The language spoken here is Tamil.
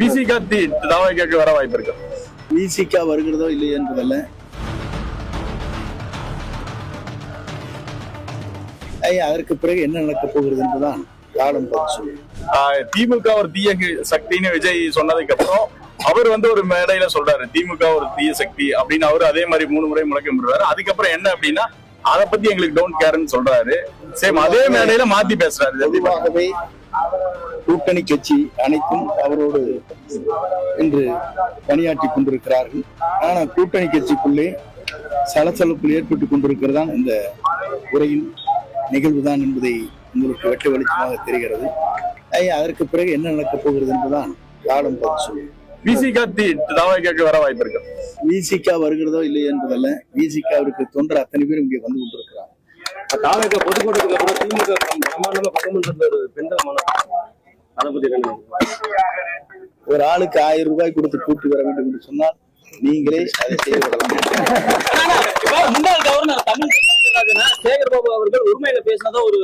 விசிகா தி தாவாய்க்கு வர வாய்ப்பு இருக்கு? விசிகா வருகிறதோ இல்லையோ என்பதல்ல. ஐயா, அதற்கு பிறகு என்ன நடக்கப் போகிறது என்பதுதான் காலம் திமுக ஒரு தீய சக்தின்னு விஜய் சொன்னதுக்கு அப்புறம் அவர் வந்து ஒரு மேடையில சொல்றாரு திமுக ஒரு தீய சக்தி அப்படின்னு அவர் அதே மாதிரி மூணு முறை முழக்கம் விடுறாரு. அதுக்கப்புறம் என்ன அப்படின்னா அத பத்தி எங்களுக்கு டோன்ட் கேர்னு சொல்றாரு. சேம் அதே மேடையில மாத்தி பேசுறாரு. கூட்டணி கட்சி அனைத்தும் அவரோடு இன்று பணியாற்றி கொண்டிருக்கிறார்கள். ஆனா கூட்டணி கட்சிக்குள்ளே சலசலப்பு ஏற்பட்டுக் கொண்டிருக்கிறதான் இந்த உரையின் நிகழ்வுதான் என்பதை உங்களுக்கு வெட்ட வெளிச்சமாக தெரிகிறது. அதற்கு பிறகு என்ன நடக்கப் போகிறது என்பதுதான் காலம் பதில் சொல்லும் விசிகா தி தாவாய்க்கு வர வாய்ப்பு இருக்கு விசிகா வருகிறதோ இல்லையோ என்பதல்ல விசிகாவிற்கு தொன்ற அத்தனை பேரும் இங்கே வந்து கொண்டிருக்கிறார் தாவேக பொதுக்கூட்டத்துக்கு அப்புறம் திமுக பிரமாண்டமா பக்கமன்ற ஒரு பெண்கள் மனம் அதை பத்தி என்ன ஒரு ஆளுக்கு ஆயிரம் ரூபாய் கொடுத்து கூட்டி வர வேண்டும் என்று சொன்னால் நீங்களே அதை செய்து விடலாம் முன்னாள் கவர்னர் தமிழ் சேகர் பாபு அவர்கள் உரிமையில பேசினதா ஒரு